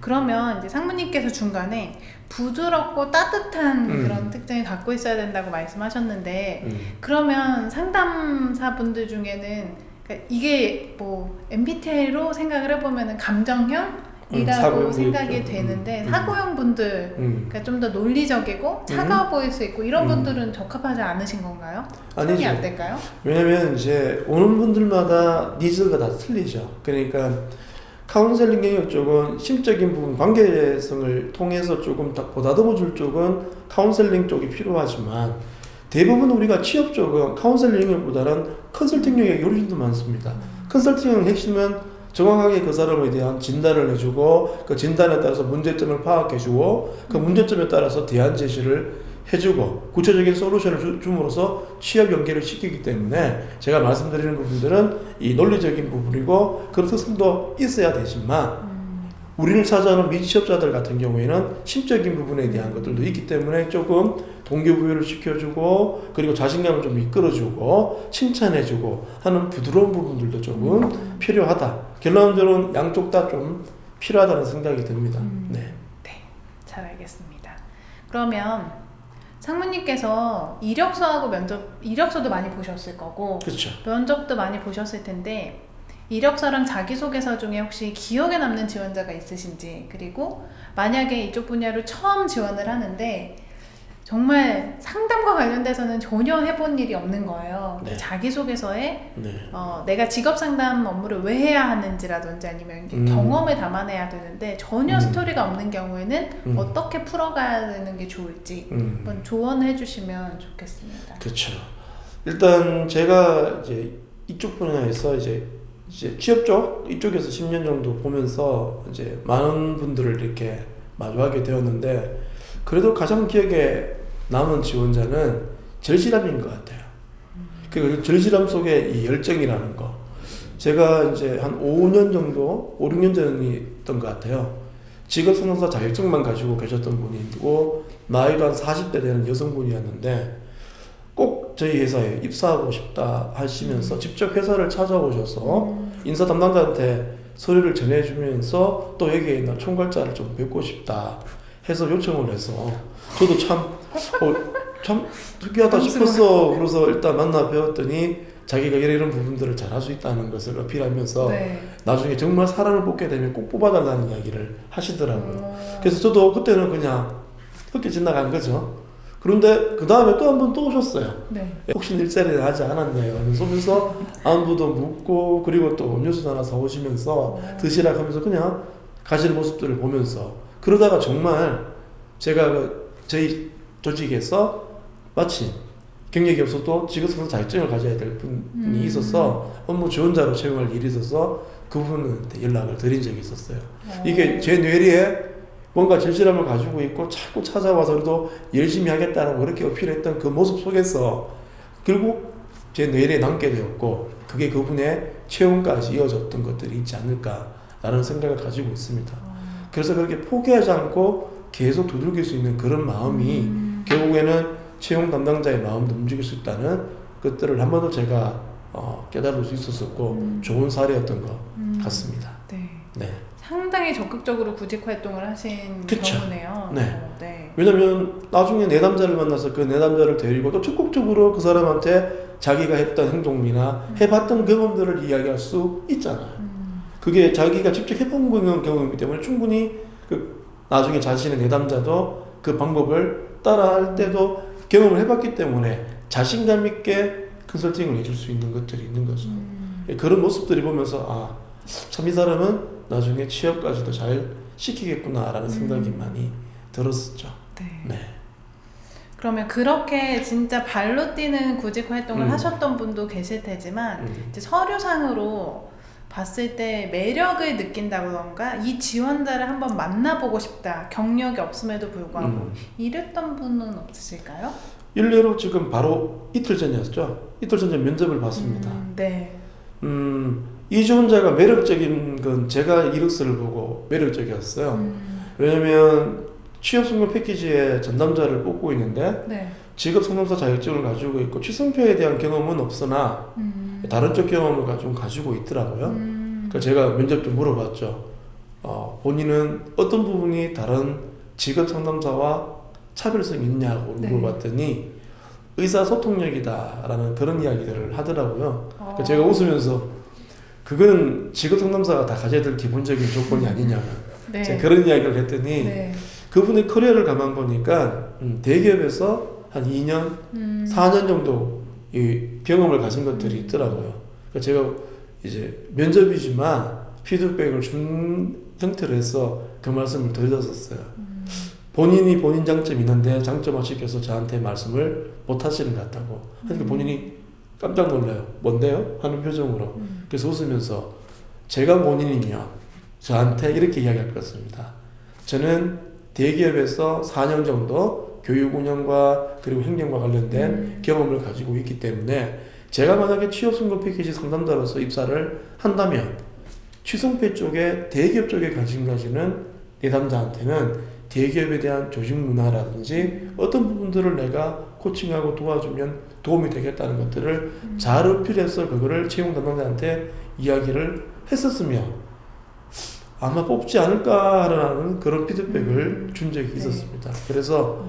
그러면 이제 상무님께서 중간에 부드럽고 따뜻한 음. 그런 특징을 갖고 있어야 된다고 말씀하셨는데 음. 그러면 상담사분들 중에는 그러니까 이게 뭐 MBTI로 생각을 해보면은 감정형 이라고 음, 사고형 생각이 보이죠. 되는데 음, 음. 사고형 분들 음. 그러니까 좀 더 논리적이고 차가워 보일 수 있고 이런 음. 분들은 적합하지 않으신 건가요? 아니죠. 안 될까요? 왜냐면 이제 오는 분들마다 니즈가 다 틀리죠. 그러니까 카운셀링 영역 쪽은 심적인 부분, 관계성을 통해서 조금 더 보다듬어 줄 쪽은 카운셀링 쪽이 필요하지만 대부분 우리가 취업 쪽은 카운셀링 영역보다는 컨설팅 영역이 훨씬 더 많습니다. 컨설팅의 핵심은 정확하게 그 사람에 대한 진단을 해주고 그 진단에 따라서 문제점을 파악해주고 그 문제점에 따라서 대안 제시를 해주고 구체적인 솔루션을 주, 줌으로써 취업 연계를 시키기 때문에 제가 말씀드리는 부분들은 이 논리적인 부분이고 그런 특성도 있어야 되지만 우리를 찾아오는 미취업자들 같은 경우에는 심적인 부분에 대한 것들도 있기 때문에 조금 동기부여를 시켜주고 그리고 자신감을 좀 이끌어주고 칭찬해주고 하는 부드러운 부분들도 조금 필요하다. 결론적으로는 양쪽 다 좀 필요하다는 생각이 듭니다. 음. 네. 잘 알겠습니다. 그러면 상무님께서 이력서하고 면접 이력서도 많이 보셨을 거고 그렇죠. 면접도 많이 보셨을 텐데 이력서랑 자기소개서 중에 혹시 기억에 남는 지원자가 있으신지 그리고 만약에 이쪽 분야로 처음 지원을 하는데 정말 상담과 관련돼서는 전혀 해본 일이 없는 거예요. 네. 자기소개서에 네. 어, 내가 직업 상담 업무를 왜 해야 하는지라든지 아니면 음. 경험을 담아내야 되는데 전혀 음. 스토리가 없는 경우에는 음. 어떻게 풀어가야 되는 게 좋을지 음. 한번 조언해 주시면 좋겠습니다. 그렇죠. 일단 제가 이제 이쪽 분야에서 이제 이제 취업 쪽 이쪽에서 10년 정도 보면서 이제 많은 분들을 이렇게 마주하게 되었는데 그래도 가장 기억에 남은 지원자는 절실함인 것 같아요. 그 절실함 속에 이 열정이라는 거. 제가 이제 한 5년 정도, 5, 6년 전이었던 것 같아요. 직업 성공사 자격증만 가지고 계셨던 분이고 나이도 한 40대 되는 여성분이었는데 꼭 저희 회사에 입사하고 싶다 하시면서 직접 회사를 찾아오셔서 인사 담당자한테 서류를 전해주면서 또 여기에 있는 총괄자를 좀 뵙고 싶다 해서 요청을 해서 저도 참, 어, 참 특이하다 싶었어. 그래서 일단 만나 배웠더니 자기가 이런 이런 부분들을 잘할 수 있다는 것을 어필하면서 네. 나중에 정말 사람을 뽑게 되면 꼭 뽑아달라는 이야기를 하시더라고요. 어, 그래서 저도 그때는 그냥 헛게 지나간 거죠. 그런데 그 다음에 또 한 번 또 오셨어요. 네. 혹시 일자리를 하지 않았나요? 하면서 안부도 묻고 그리고 또 음료수 하나 사오시면서 드시라 하면서 그냥 가시는 모습들을 보면서 그러다가 정말 제가 그 저희 조직에서 마침 경력이 없어도 직업선서 자격증을 가져야 될 분이 음. 있어서 업무 지원자로 채용할 일이 있어서 그분한테 연락을 드린 적이 있었어요. 이게 제 뇌리에 뭔가 절실함을 가지고 있고 자꾸 찾아와서 그래도 열심히 하겠다는 그렇게 어필했던 그 모습 속에서 결국 제 뇌리에 남게 되었고 그게 그분의 체험까지 이어졌던 것들이 있지 않을까라는 생각을 가지고 있습니다. 그래서 그렇게 포기하지 않고 계속 두들길 수 있는 그런 마음이 음. 결국에는 채용 담당자의 마음도 움직일 수 있다는 것들을 한 번 더 제가 어, 깨달을 수 있었었고 음. 좋은 사례였던 것 음. 같습니다. 네. 네. 상당히 적극적으로 구직 활동을 하신 그쵸. 경우네요. 네. 어, 네. 왜냐면 나중에 내담자를 만나서 그 내담자를 데리고 또 적극적으로 그 사람한테 자기가 했던 행동이나 해봤던 경험들을 이야기할 수 있잖아요. 음. 그게 자기가 직접 해본 경험- 경험이기 때문에 충분히 그 나중에 자신의 내담자도 그 방법을 따라할 때도 경험을 해봤기 때문에 자신감 있게 컨설팅을 해줄 수 있는 것들이 있는 거죠. 음. 그런 모습들이 보면서 아, 참 이 사람은 나중에 취업까지도 잘 시키겠구나라는 생각이 많이 들었었죠. 네. 네. 그러면 그렇게 진짜 발로 뛰는 구직 활동을 음. 하셨던 분도 계실 테지만 음. 이제 서류상으로 봤을 때 매력을 느낀다던가 이 지원자를 한번 만나보고 싶다 경력이 없음에도 불구하고 음. 이랬던 분은 없으실까요? 일례로 지금 바로 이틀 전이었죠. 이틀 전에 면접을 봤습니다. 음, 네. 음, 이 지원자가 매력적인 건 제가 이력서를 보고 매력적이었어요. 음, 왜냐면 취업 성공 패키지에 전담자를 뽑고 있는데 네. 직업 상담사 자격증을 가지고 있고 취승표에 대한 경험은 없으나 음, 다른 쪽 경험을 가- 좀 가지고 있더라고요. 음, 그러니까 제가 면접 좀 물어봤죠. 어, 본인은 어떤 부분이 다른 직업 상담사와 차별성이 있냐고 네. 물어봤더니 의사소통력이다라는 그런 이야기들을 하더라고요. 어. 그러니까 제가 웃으면서 그거는 직업 상담사가 다 가져야 될 기본적인 조건이 아니냐. 네. 제가 그런 이야기를 했더니 네. 그분의 커리어를 가만 보니까 음, 대기업에서 한 2년, 음. 4년 정도 이 경험을 가진 것들이 있더라고요. 그러니까 제가 이제 면접이지만 피드백을 준 형태로 해서 그 말씀을 드렸었어요. 음. 본인이 본인 장점이 있는데 장점을 지켜서 저한테 말씀을 못 하시는 것 같다고. 그러니까 음. 본인이 깜짝 놀라요. 뭔데요? 하는 표정으로. 음. 그래서 웃으면서 제가 본인이면 저한테 이렇게 이야기할 것 같습니다. 저는 대기업에서 4년 정도 교육 운영과 그리고 행정과 관련된 음. 경험을 가지고 있기 때문에 제가 만약에 취업 성공 패키지 상담자로서 입사를 한다면 취송패 쪽에 대기업 쪽에 관심 가지는 내담자한테는 대기업에 대한 조직 문화라든지 어떤 부분들을 내가 코칭하고 도와주면 도움이 되겠다는 것들을 음. 잘 어필해서 그거를 채용 담당자한테 이야기를 했었으면 아마 뽑지 않을까라는 그런 피드백을 준 적이 네. 있었습니다. 그래서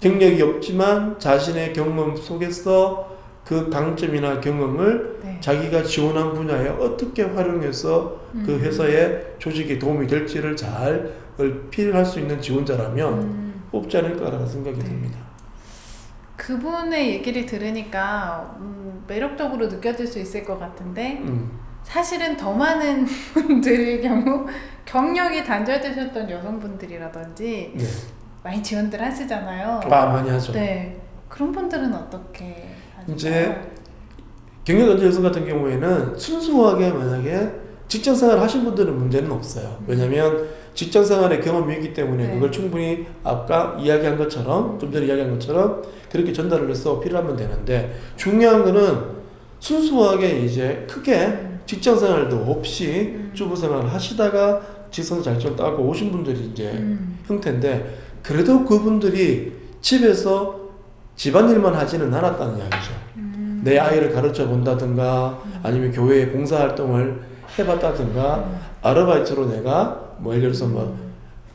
경력이 없지만 자신의 경험 속에서 그 강점이나 경험을 네. 자기가 지원한 분야에 어떻게 활용해서 그 음. 회사의 조직에 도움이 될지를 잘 어필할 수 있는 지원자라면 음. 뽑지 않을까라는 생각이 네. 듭니다. 그분의 얘기를 들으니까 음, 매력적으로 느껴질 수 있을 것 같은데 음, 사실은 더 많은 분들의 경우 경력이 단절되셨던 여성분들이라든지 네. 많이 지원들 하시잖아요. 아 많이 하죠. 네. 그런 분들은 어떻게 하실까요? 이제 경력 단절 여성 같은 경우에는 순수하게 만약에 직장 생활 하신 분들은 문제는 없어요. 왜냐하면 직장 생활의 경험이 있기 때문에 네. 그걸 충분히 아까 이야기한 것처럼 좀 전에 이야기한 것처럼 그렇게 전달을 해서 필요하면 되는데 중요한 거는 순수하게 이제 크게 음. 직장 생활도 없이 음. 주부 생활을 하시다가 직선 자격증 따고 오신 분들이 이제 음. 형태인데 그래도 그분들이 집에서 집안일만 하지는 않았다는 이야기죠. 음. 내 아이를 가르쳐 본다든가 아니면 교회에 봉사활동을 해봤다든가 음. 아르바이트로 내가 뭐 예를 들어서 뭐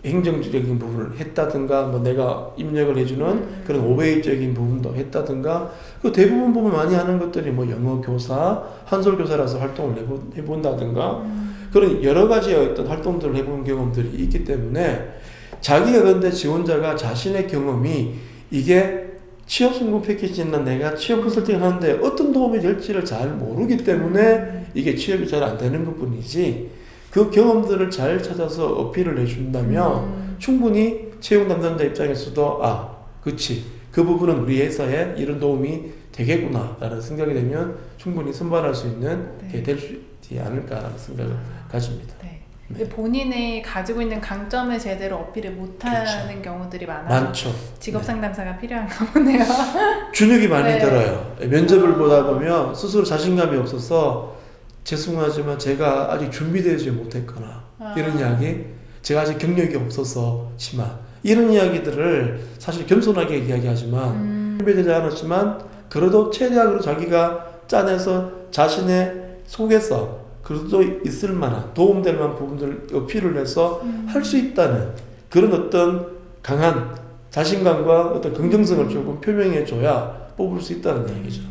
행정적인 부분을 했다든가 뭐 내가 입력을 해주는 음. 그런 오베이적인 부분도 했다든가 그 대부분 보면 많이 하는 것들이 뭐 영어 교사 한솔 교사라서 활동을 해보, 해본다든가 음. 그런 여러 가지의 어떤 활동들을 해본 경험들이 있기 때문에 자기가 근데 지원자가 자신의 경험이 이게 취업 성공 패키지나 내가 취업 컨설팅 하는데 어떤 도움이 될지를 잘 모르기 때문에 이게 취업이 잘 안 되는 것 뿐이지 그 경험들을 잘 찾아서 어필을 해준다면 음. 충분히 채용 담당자 입장에서도 아 그치 그 부분은 우리 회사에 이런 도움이 되겠구나 라는 생각이 되면 충분히 선발할 수 있는 네. 게될 수 있지 않을까라는 생각을 가집니다. 네. 네. 본인의 가지고 있는 강점을 제대로 어필을 못하는 경우들이 많아서 많죠. 직업 네. 상담사가 필요한가 보네요. 주눅이 많이 네. 들어요. 면접을 보다 보면 스스로 자신감이 없어서 죄송하지만 제가 아직 준비되지 못했거나 아. 이런 이야기, 제가 아직 경력이 없어서지만 이런 이야기들을 사실 겸손하게 이야기하지만 음. 준비되지 않았지만 그래도 최대한으로 자기가 짜내서 자신의 속에서 그래도 있을 만한 도움될 만한 부분들을 어필을 해서 음. 할수 있다는 그런 어떤 강한 자신감과 어떤 긍정성을 조금 표명해 줘야 뽑을 수 있다는 얘기죠.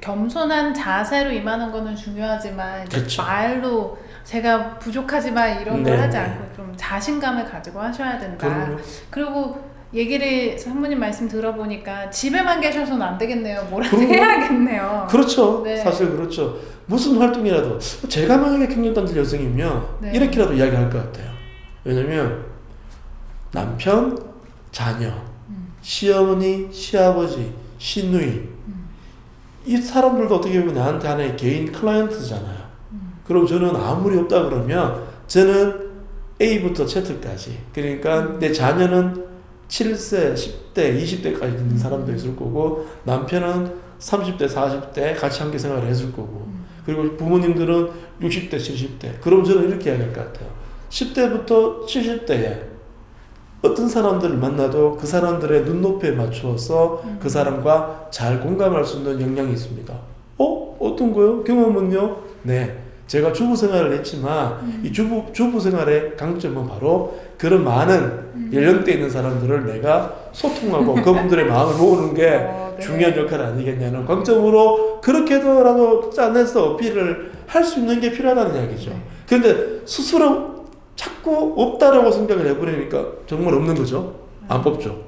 겸손한 자세로 임하는 거는 중요하지만 그렇죠. 말로 제가 부족하지만 이런 네, 걸 하지 네. 않고 좀 자신감을 가지고 하셔야 된다. 그럼요. 그리고 얘기를 사모님 말씀 들어보니까 집에만 계셔서는 안 되겠네요. 뭐라도. 해야겠네요. 그렇죠. 네. 사실 그렇죠. 무슨 활동이라도 제가 만약에 경력단절 여성이면 네. 이렇게라도 이야기할 것 같아요. 왜냐면 남편, 자녀, 음. 시어머니, 시아버지, 시누이 음. 이 사람들도 어떻게 보면 나한테 하나의 개인 클라이언트잖아요. 음. 그럼 저는 아무리 없다 그러면 저는 A부터 Z까지 그러니까 내 자녀는 7세, 10대, 20대까지 있는 사람도 있을 거고 남편은 30대, 40대 같이 함께 생활을 했을 거고 음. 그리고 부모님들은 60대, 70대 그럼 저는 이렇게 이야기할 것 같아요 10대부터 70대에 어떤 사람들을 만나도 그 사람들의 눈높이에 맞추어서 음. 그 사람과 잘 공감할 수 있는 역량이 있습니다 어? 어떤 거요? 경험은요? 네 제가 주부 생활을 했지만 음. 이 주부 주부 생활의 강점은 바로 그런 많은 음. 연령대 있는 사람들을 내가 소통하고 그분들의 마음을 모으는 게 어, 네. 중요한 역할 아니겠냐는 관점으로 그렇게라도 짜내서 어필을 할 수 있는 게 필요하다는 이야기죠. 네. 근데 스스로 자꾸 없다라고 생각을 해버리니까 정말 없는 거죠. 안 뽑죠.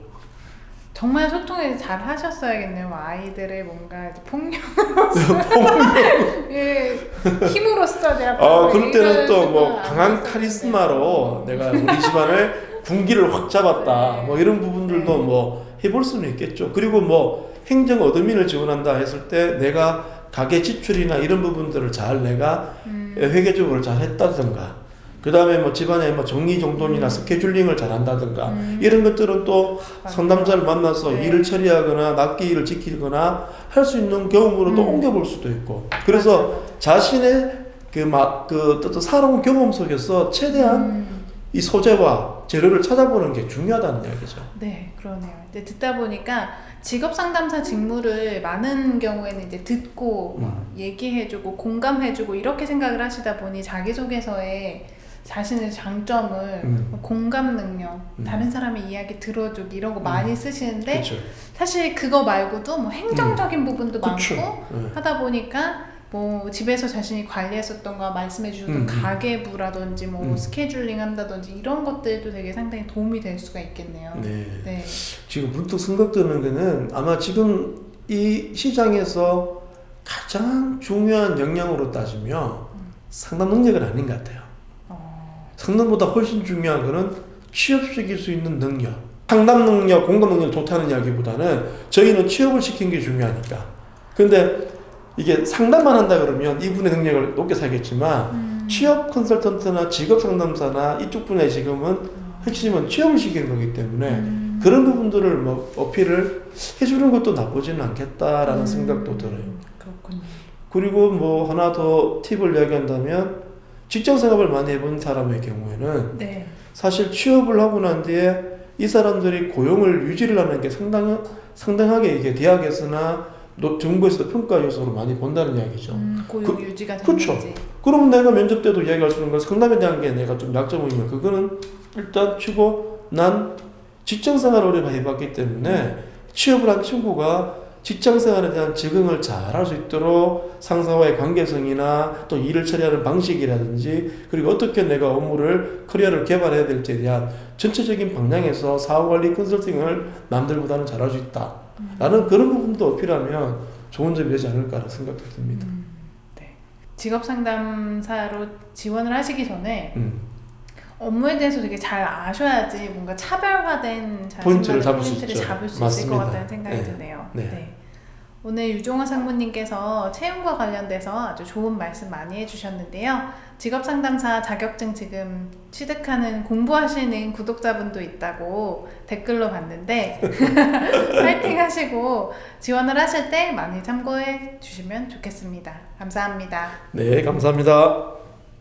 정말 소통을 잘 하셨어야겠네요. 아이들의 뭔가 이제 폭력, 예, 힘으로써 내가 아, 그럴 때는 또 뭐 강한 카리스마로 안 내가 우리 집안을 군기를 확 잡았다. 네. 뭐 이런 부분들도 네. 뭐 해볼 수는 있겠죠. 그리고 뭐 행정 어드민을 지원한다 했을 때 내가 가계 지출이나 이런 부분들을 잘 내가 음, 회계적으로 잘 했다든가 그 다음에 뭐 집안에 뭐 정리정돈이나 음. 스케줄링을 잘 한다든가 음. 이런 것들은 또 맞아요. 상담자를 만나서 네. 일을 처리하거나 납기 일을 지키거나 할 수 있는 경험으로 또 음. 옮겨볼 수도 있고 그래서 자신의 그막그 어떤 살아온 경험 속에서 최대한 음, 이 소재와 재료를 찾아보는 게 중요하다는 이야기죠. 네, 그러네요. 이제 듣다 보니까 직업 상담사 직무를 많은 경우에는 이제 듣고 막 음. 얘기해주고 공감해주고 이렇게 생각을 하시다 보니 자기소개서에 자신의 장점을 음. 뭐 공감 능력, 음. 다른 사람의 이야기 들어주기 이런 거 많이 쓰시는데 그렇죠. 사실 그거 말고도 뭐 행정적인 부분도 그쵸. 많고 네. 하다 보니까 뭐 집에서 자신이 관리했었던 거 말씀해 주셨던 음. 가계부라든지 뭐 음. 스케줄링 한다든지 이런 것들도 되게 상당히 도움이 될 수가 있겠네요. 네. 네. 지금 문득 생각드는 거는 아마 지금 이 시장에서 가장 중요한 역량으로 따지면 상담 능력은 아닌 것 같아요. 어, 상담보다 훨씬 중요한 거는 취업시킬 수 있는 능력. 상담 능력, 공감 능력 좋다는 이야기보다는 저희는 취업을 시킨 게 중요하니까. 근데 이게 상담만 한다 그러면 이분의 능력을 높게 살겠지만 음. 취업 컨설턴트나 직업 상담사나 이쪽 분야의 지금은 핵심은 취업을 시키는 거기 때문에 음. 그런 부분들을 뭐 어필을 해주는 것도 나쁘지는 않겠다라는 음. 생각도 들어요. 그렇군요. 그리고 뭐 하나 더 팁을 이야기한다면 직장 생활을 많이 해본 사람의 경우에는 네. 사실 취업을 하고 난 뒤에 이 사람들이 고용을 유지를 하는 게 상당 상당하게 이게 대학에서나 노- 정부에서도 평가 요소로 많이 본다는 이야기죠. 음, 고용 그- 유지가. 거지. 그러면 내가 면접 때도 이야기할 수 있는 건 상담에 대한 게 내가 좀 약점이면 그거는 일단 치고 난 직장 생활을 오래 해봤기 때문에 취업을 한 친구가 직장 생활에 대한 적응을 잘 할 수 있도록 상사와의 관계성이나 또 일을 처리하는 방식이라든지 그리고 어떻게 내가 업무를 커리어를 개발해야 될지에 대한 전체적인 방향에서 사후관리 컨설팅을 남들보다는 잘할 수 있다. 라는 그런 부분도 어필하면 좋은 점이 되지 않을까라는 생각도 듭니다. 음, 네. 직업 상담사로 지원을 하시기 전에 음. 업무에 대해서 되게 잘 아셔야지 뭔가 차별화된 포인트를 자신만의 잡을 수 포인트를. 잡을 수 있을. 것 같다는 생각이 네. 드네요. 네. 오늘 유종화 상무님께서 채용과 관련돼서 아주 좋은 말씀 많이 해주셨는데요. 직업 상담사 자격증 지금 취득하는 공부하시는 구독자분도 있다고 댓글로 봤는데 파이팅 하시고 지원을 하실 때 많이 참고해 주시면 좋겠습니다. 감사합니다. 네, 감사합니다.